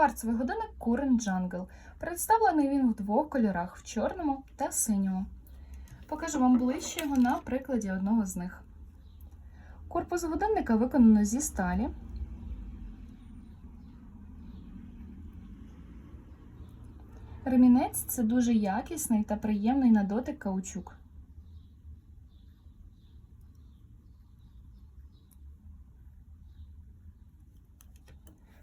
Кварцевий годинник Current Jungle. Представлений він в двох кольорах в чорному та синьому. Покажу вам ближче його на прикладі одного з них. Корпус годинника виконано зі сталі. Ремінець це дуже якісний та приємний на дотик каучук.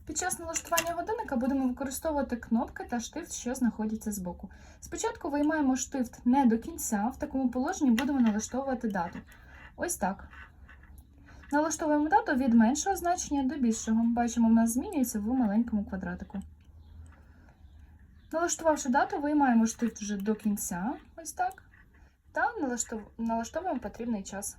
Під час налаштування годинника будемо використовувати кнопки та штифт, що знаходяться збоку. Спочатку виймаємо штифт не до кінця, в такому положенні будемо налаштовувати дату. Ось так. Налаштовуємо дату від меншого значення до більшого. Бачимо, в нас змінюється в маленькому квадратику. Налаштувавши дату, виймаємо штифт вже до кінця, ось так, та налаштовуємо потрібний час.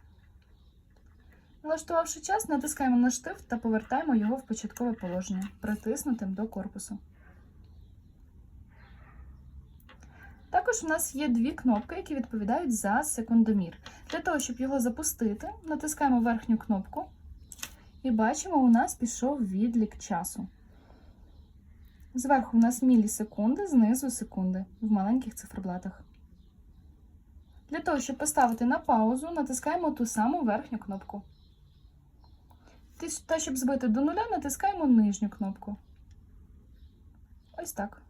Налаштувавши час, натискаємо на штифт та повертаємо його в початкове положення, притиснутим до корпусу. Також у нас є дві кнопки, які відповідають за секундомір. Для того, щоб його запустити, натискаємо верхню кнопку і бачимо, у нас пішов відлік часу. Зверху у нас мілісекунди, знизу секунди в маленьких циферблатах. Для того, щоб поставити на паузу, натискаємо ту саму верхню кнопку. Та щоб збити до нуля, натискаємо нижню кнопку. Ось так.